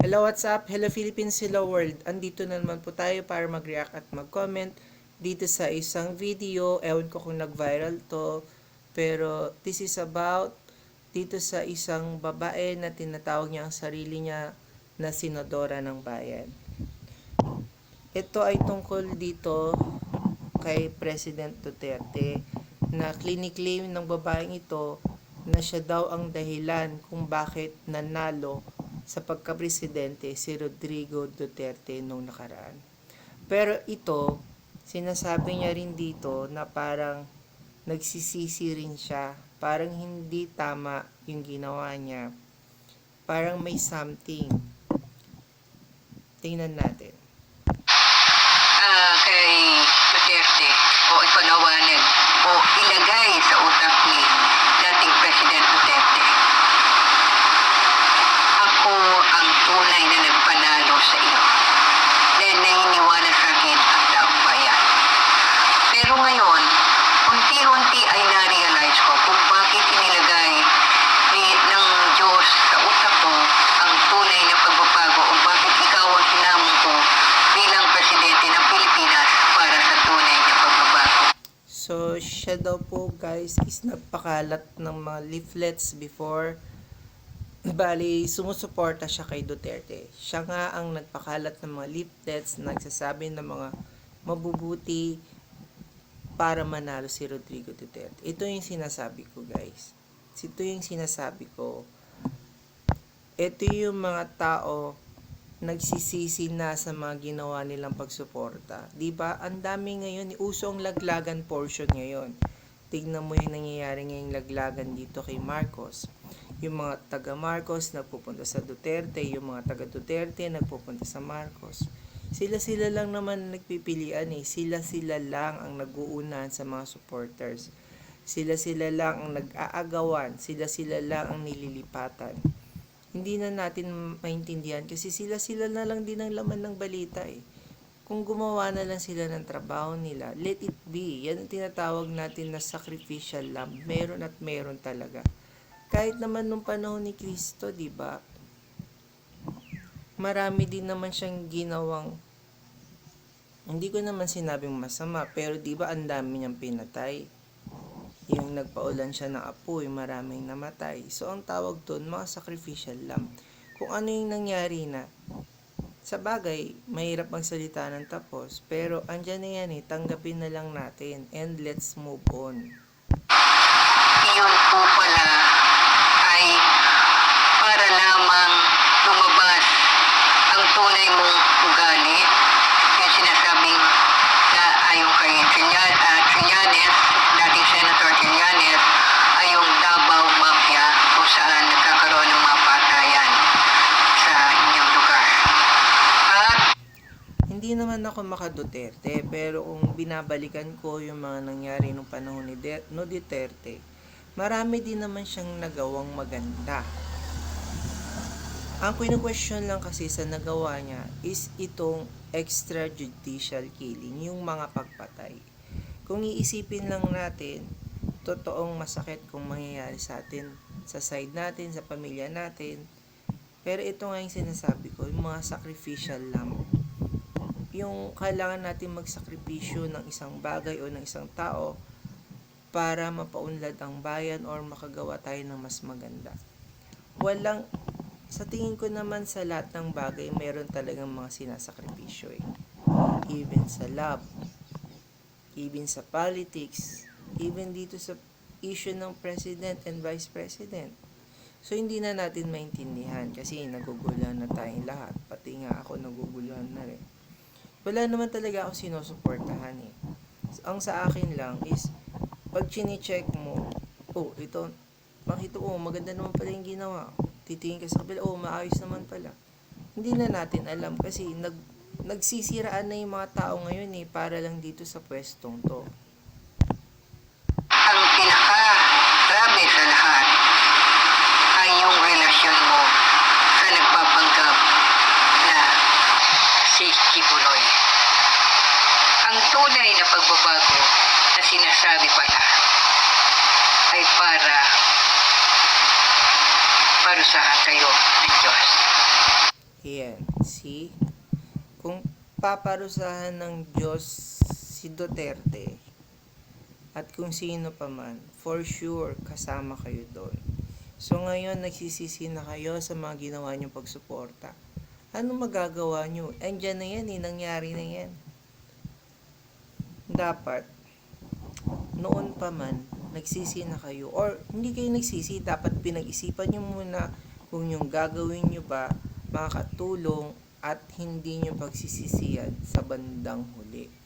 Hello, what's up? Hello Philippines, hello world. Andito na naman po tayo para mag-react at mag-comment dito sa isang video. Ewan ko kung nag-viral to. Pero this is about dito sa isang babae na tinatawag niya ang sarili niya na sinodora ng bayan. Ito ay tungkol dito kay President Duterte na clinic-claim ng babaeng ito na siya daw ang dahilan kung bakit nanalo sa pagka-presidente si Rodrigo Duterte nung nakaraan. Pero ito, sinasabi niya rin dito na parang nagsisisi rin siya. Parang hindi tama yung ginawa niya. Parang may something. Tingnan natin. ah, kay Duterte o ipanawanan o ilagay sa utak ni dating President Duterte. Ako ang tunay na nagpanalo sa iyo. Dahil naniniwala sa akin ang taong bayan. Pero ngayon, unti-unti ay na-realize ko kung bakit inilagay ni, ng Diyos sa utak ko ang tunay na pagbabago o bakit ikaw ang hinamon ko bilang presidente ng Pilipinas para sa tunay na pagbabago. So, siya daw po guys is nagpakalat ng mga leaflets before. Bali, sumusuporta siya kay Duterte. Siya nga ang nagpakalat ng mga leaflets na nagsasabi ng mga mabubuti para manalo si Rodrigo Duterte. Ito yung sinasabi ko guys. Ito yung sinasabi ko. Ito yung mga tao nagsisisi na sa mga ginawa nilang pagsuporta. 'Di ba? Ang dami ngayon, uso ang laglagan portion ngayon. Tignan mo yung nangyayari ngayong laglagan dito kay Marcos. Yung mga taga Marcos nagpupunta sa Duterte, yung mga taga Duterte nagpupunta sa Marcos. Sila-sila lang naman nagpipilian eh. Sila-sila lang ang nag-uunahan sa mga supporters. Sila-sila lang ang nag-aagawan. Sila-sila lang ang nililipatan hindi na natin maintindihan kasi sila-sila na lang din ang laman ng balita eh. Kung gumawa na lang sila ng trabaho nila, let it be. Yan ang tinatawag natin na sacrificial lamb. Meron at meron talaga. Kahit naman nung panahon ni Kristo, di ba? Marami din naman siyang ginawang hindi ko naman sinabing masama, pero di ba ang dami niyang pinatay? Yung nagpaulan siya ng apoy, maraming namatay. So, ang tawag doon, mga sacrificial lamb. Kung ano yung nangyari na, sa bagay, mahirap magsalita ng tapos, pero andyan na yan eh, tanggapin na lang natin, and let's move on. Iyon po pala ay para lamang lumabas ang tunay mong ugali. Yung sinasabing na ayon kay Trillian, uh, Trillanes, dating Senator Trillanes, ay yung Davao Mafia kung saan nagkakaroon ng mga patayan sa inyong lugar. At Hindi naman ako maka-Duterte, pero kung binabalikan ko yung mga nangyari nung panahon ni De- no Duterte, marami din naman siyang nagawang maganda. Ang question lang kasi sa nagawa niya is itong extrajudicial killing, yung mga pagpatay. Kung iisipin lang natin, totoong masakit kung mangyayari sa atin, sa side natin, sa pamilya natin. Pero ito nga yung sinasabi ko, yung mga sacrificial lamb yung kailangan natin magsakripisyo ng isang bagay o ng isang tao para mapaunlad ang bayan or makagawa tayo ng mas maganda. Walang, sa tingin ko naman sa lahat ng bagay, meron talagang mga sinasakripisyo eh. Even sa love, even sa politics, even dito sa issue ng president and vice president. So, hindi na natin maintindihan kasi naguguluhan na tayong lahat. Pati nga ako naguguluhan na rin wala naman talaga ako sinusuportahan eh. Ang sa akin lang is, pag chine-check mo, oh, ito, makita oh, maganda naman pala yung ginawa. Titingin ka sa kabila, oh, maayos naman pala. Hindi na natin alam kasi nag, nagsisiraan na yung mga tao ngayon eh, para lang dito sa pwestong to. ang pinaka-grabe sa lahat ay yung relasyon mo sa nagpapanggap na si Kibuloy. Ang tunay na pagbabago na sinasabi pala ay para parusahan kayo ng Diyos. Ayan, see? Kung paparusahan ng Diyos si Duterte at kung sino pa man, for sure, kasama kayo doon. So ngayon, nagsisisi na kayo sa mga ginawa niyong pagsuporta. Ano magagawa niyo? Andyan na yan, eh, nangyari na yan. Dapat, noon pa man, nagsisi na kayo. Or, hindi kayo nagsisi, dapat pinag-isipan niyo muna kung yung gagawin niyo ba makakatulong at hindi niyo pagsisisiyan sa bandang huli.